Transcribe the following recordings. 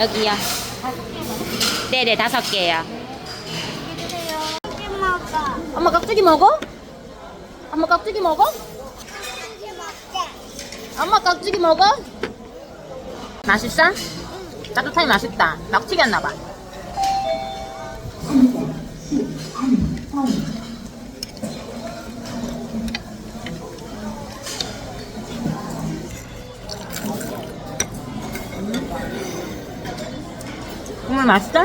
여기요. 네네, 다섯 개요. 엄마 깍두기 먹어? 엄마 깍두기 먹어? 엄마 깍두기 먹어? 맛있어? 따뜻하니 맛있다. 막 튀겼나봐. 맛있어?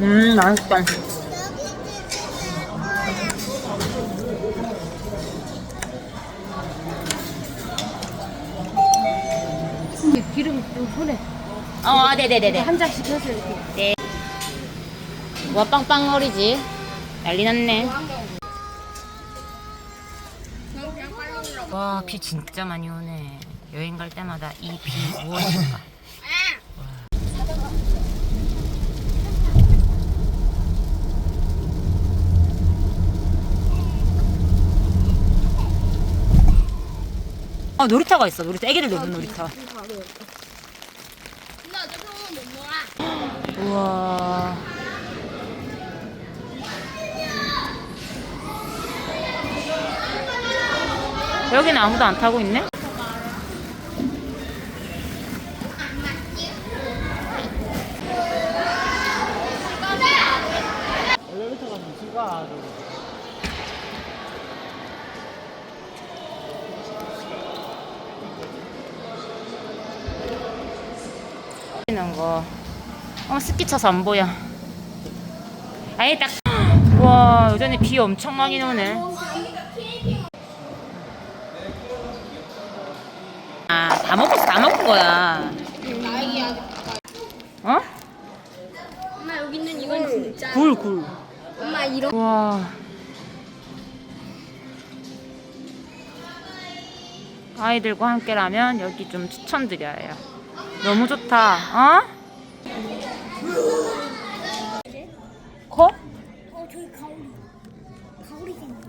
음, 맛있다. 기름 좀 손에 어, 네네네네. 한 장씩 해서 이렇게. 네. 와 빵빵거리지. 난리 났네. 와, 비 진짜 많이 오네. 여행 갈 때마다 이 비 무엇일까? 아, 놀이터가 있어. 놀이터. 애기들 노는 놀이터. 우와. 여기는 아무도 안 타고 있네? 있는 거. 어, 습기 차서 안 보여. 아예 딱. 와, 요전에 비 엄청 많이 오네. 아, 다 먹고, 다 먹은 거야. 어? 엄마 여기 있는 이건 진짜. 굴, 굴. 엄마 이런. 와. 아이들과 함께라면 여기 좀 추천드려요. 너무 좋다. 어? 커? 어 저기 가오리. 가오리 생긴다.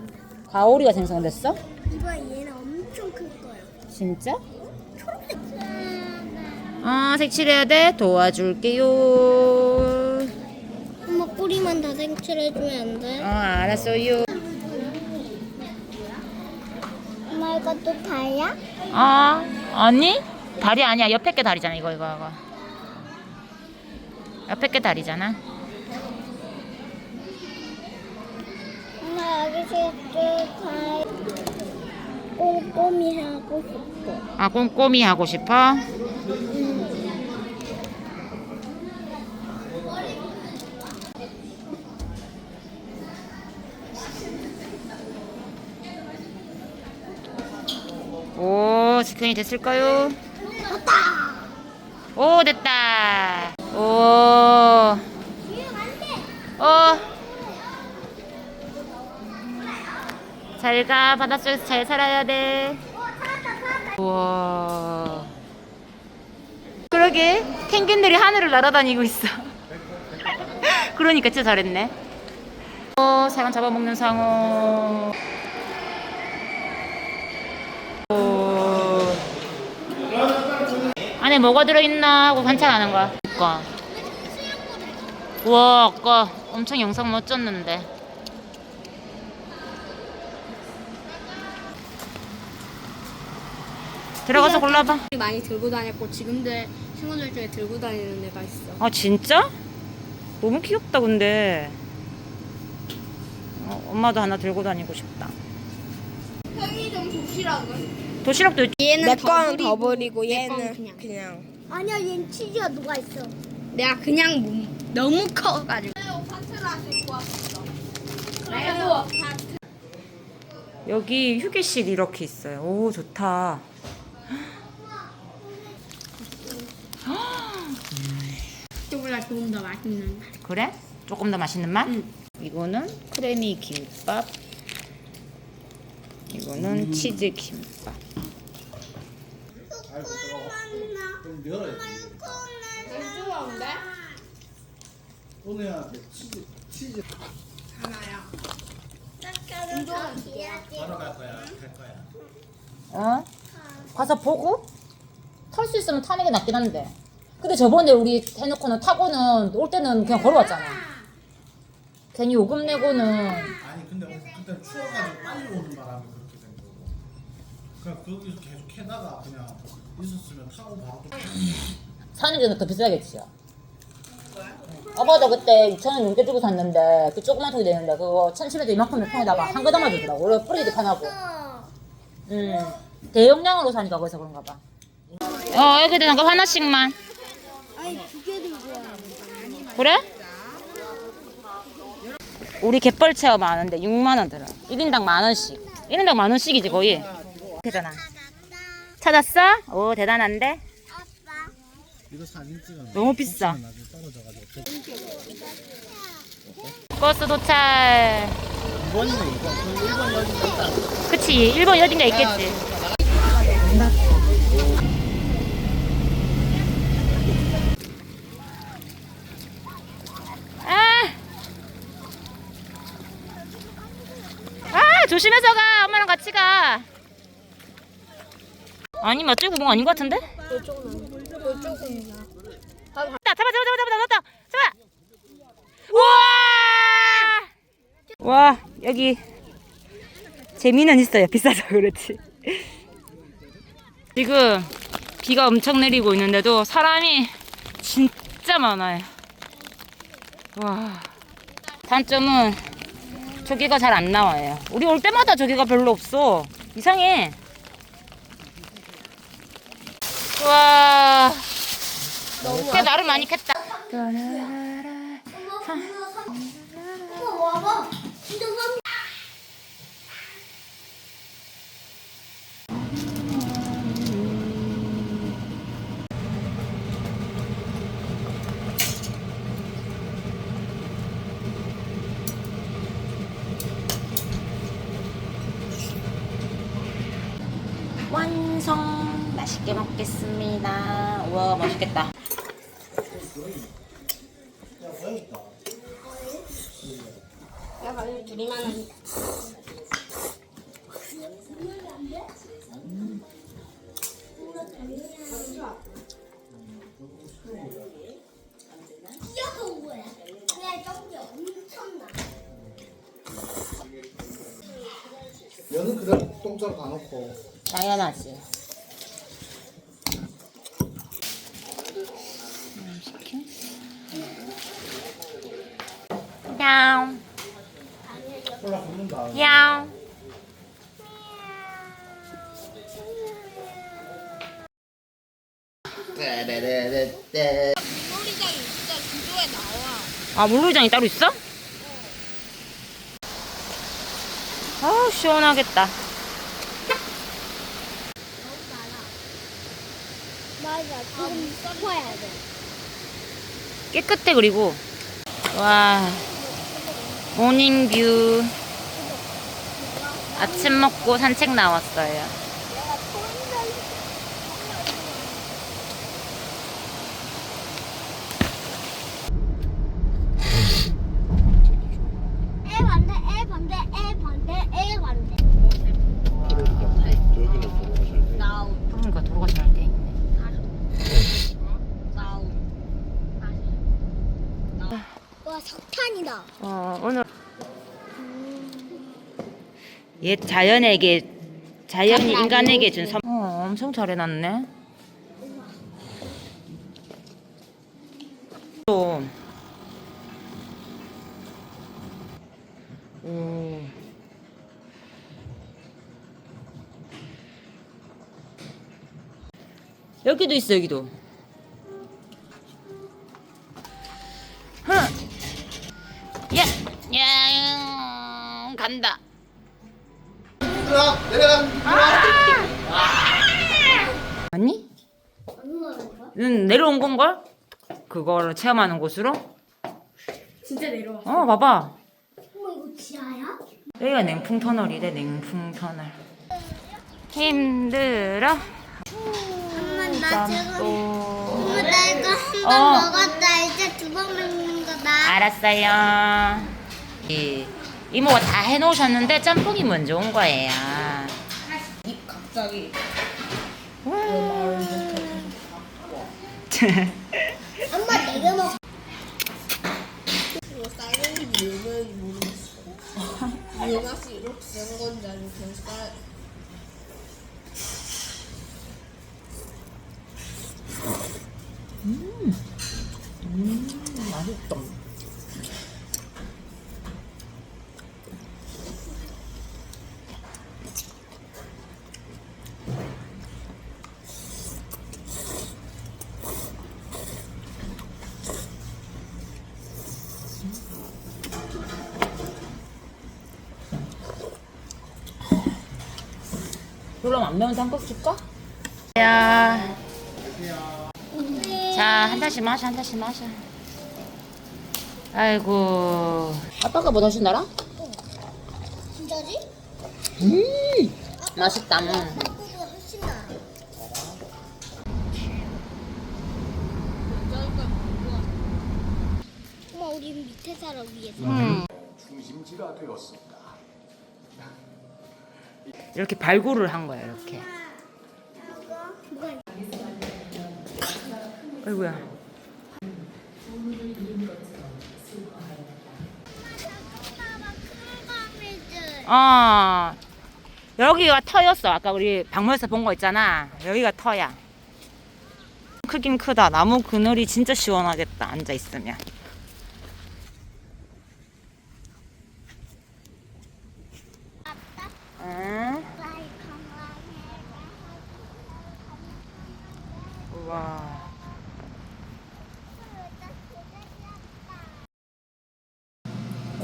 가오리가 생성됐어? 이봐 얘는 엄청 클 거야. 진짜? 초록색. 어, 색칠해야 돼? 도와줄게요. 엄마 꼬리만 다 색칠해주면 안 돼? 어, 알았어요. 엄마 이것도 다야? 아, 아니? 다리 아니야. 옆에 게 다리잖아. 이거, 이거, 이거. 옆에 게 다리잖아. 엄마 여기서 다 꼼꼼히 하고 싶어. 아, 꼼꼼히 하고 싶어? 오, 스캔이 됐을까요? 오, 됐다. 오, 어. 잘 가. 바닷속에서 잘 살아야 돼. 우와. 그러게 펭귄들이 하늘을 날아다니고 있어. 그러니까 진짜 잘했네. 어, 사람 잡아먹는 상어. 오. 안에 뭐가 들어있나 하고 관찰하는 거야. 그니까. 우와, 아까 엄청 영상 멋졌는데. 들어가서 골라봐. 많이 들고 다녔고 지금들 친구들 중에 들고 다니는 애가 있어. 아 진짜? 너무 귀엽다 근데 어, 엄마도 하나 들고 다니고 싶다 편의점 도시락은? 도시락도 있- 얘는 내 거는 더 버리고 내 얘는 건 그냥. 그냥. 아니야 얘는 치즈가 녹아 있어. 내가 그냥 뭐- 너무 커가지고. 여기 휴게실 이렇게 있어요 오 좋다 이쪽보다 조금 더 맛있는. 그래? 조금 더 맛있는 맛? 응. 이거는 크래미 김밥 이거는 치즈 김밥 오늘한테 치즈 치즈. 운동은 바로 갈 거야 갈 거야. 어? 가서 보고? 털탈수 있으면 타는 게 낫긴 한데. 근데 저번에 우리 해놓고는 타고는 올 때는 그냥 걸어왔잖아. 괜히 요금 내고는. 아니 근데 그때 추워가지고 빨리 오는 바람에 그렇게 된 거고. 그냥 거기서 계속 캐다가 그냥 있었으면 타고 바로 또 사는 게 더 비싸겠지요. 아빠도 그때 2,000원 넘게 주고 샀는데 그 조그만 통이 되는데 그거 1,010에도 이만큼 몇 통에다가 한 가닥만 주더라고. 원래 뿌리기도 편하고. 음 대용량으로 사니까 거기서 그런가 봐. 어 여기도 잠깐 하나씩만. 아니 두개 들고 와. 그래? 우리 갯벌 체험 하는데 6만 원 들어. 1인당 만 원씩. 1인당 만 원씩이지 거의. 되잖아. 찾았어? 오 대단한데? 이거 사진 찍어 너무 비싸. 버스 도착. 2번이네 2번 그럼 1번 여기 그치 1번 어딘가 있겠지. 아! 아 조심해서 가 엄마랑 같이 가. 아니 맞지 구멍 아닌 것 같은데? 잡아 잡아 잡아 잡아 잡아 잡아 잡아. 우와! 와 여기 재미는 있어요. 비싸서 그렇지. 지금 비가 엄청 내리고 있는데도 사람이 진짜 많아요. 와 단점은 조개가 잘 안 나와요. 우리 올 때마다 조개가 별로 없어. 이상해 와 꽤 나름 많이 캤다 어머 와봐. 진짜 선. 완성 맛있게 먹겠습니다 우와 맛있겠다 둘이만. 그냥. 면은 그대로 똥자로 다 넣고 당연하지 야옹 놀이장이 진짜 구조에 나와. 아 물놀이장이 따로 있어? 아우 시원하겠다 맞아. 지금 섞어야 돼. 깨끗해 그리고 와 모닝뷰 아침 먹고 산책 나왔어요 애 반대, 애 반대, 애 반대, 애 반대. 여기는 들어가셔야 돼 나우 그러니까 도로가 잘 돼 있네 나우. 와 석탄이다. 어, 오늘 옛 자연에게 자연이 인간에게 준 선. 어, 엄청 잘 해놨네. 또. 오. 여기도 있어 여기도. 흥. 야, 야, 간다. 내려가 내려가 아니? 는 내려온 건걸? 그거를 체험하는 곳으로? 진짜 내려와. 어, 봐봐. 어머 이거 지하야? 여기가 냉풍 터널이래, 냉풍 터널. 힘들어? 엄마 나 지금 또. 엄마 나 이거 한 번 어. 먹었다. 이제 두 번 먹는 거다. 알았어요. 이, 이모가 다 해놓으셨는데 짬뽕이 먼저 온 거예요. 입 갑자기. 와, 엄마 내가 먹. 이거 쌀은 이유는 모르겠어. 이 맛이 이렇게 센 건지 아니면 그냥 쌀. 맛있다. 그럼 안 매운 단국 줄까? 야. 자, 한 잔씩 마셔, 한 잔씩 마셔. 아이고. 아빠가 뭐 훨씬 달아? 진짜지? 음, 맛있다. 음. 아빠보다 훨씬 나. 엄마 우리 밑에 살아 위에서. 음. 중심지가 되었습니다. 이렇게 발굴을 한 거야, 이렇게. 아이고야. 어. 여기가 터였어. 아까 우리 방문에서 본 거 있잖아. 여기가 터야. 크긴 크다. 나무 그늘이 진짜 시원하겠다. 앉아 있으면.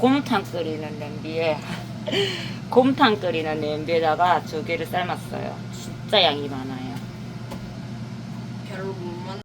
곰탕 끓이는 냄비에 곰탕 끓이는 냄비에다가 조개를 삶았어요. 진짜 양이 많아요. 별로 못 만.